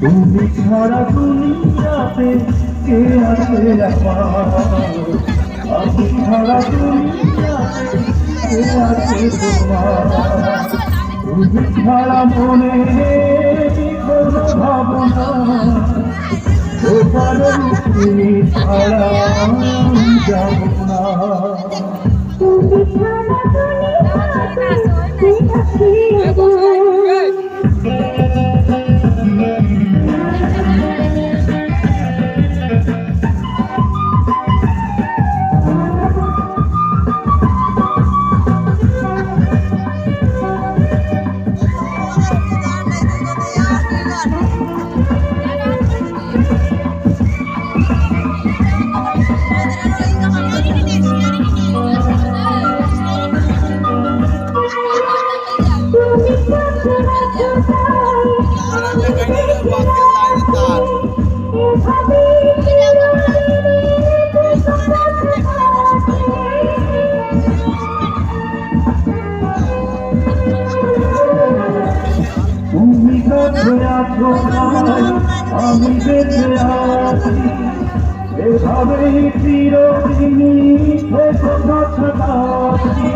তুমি ছাড়া দুনিয়াতে কে আছে আমি ছাড়া দুনিয়াতে কে আছে তোমার? তুমি ছাড়া মনে ভাবনা। তুমি ছাড়া যাব না। আমি বেঁচে আছি এভাবেই চিরদিনই থেকো কাছাকাছি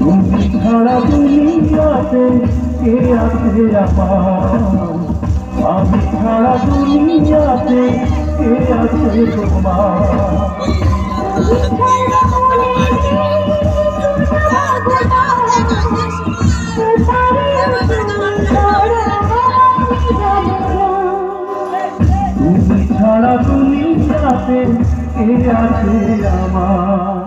তুমি ছাড়া দুনিয়াতে কে আছে আমি ছাড়া দুনিয়াতে আছে তুমি ছাড়া দুনিয়াতে কে আছে আমার?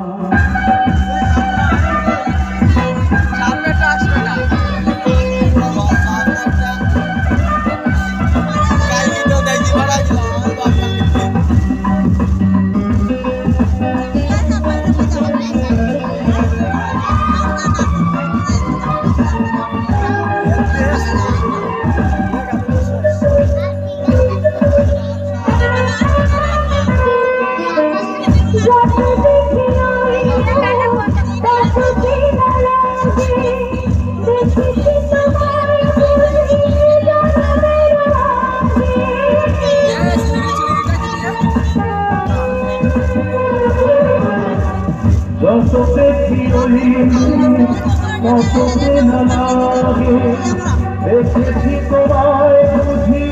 যত দেখি ওই কত না লাগে। দেখেছি তোমায় বুঝি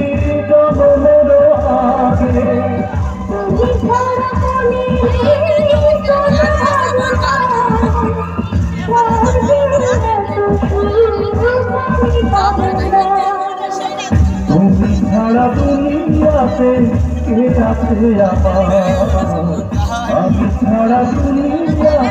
জন্মের আগে। তুমি ছাড়া দুনিয়াতে কে আছে আমার? আমি ছাড়া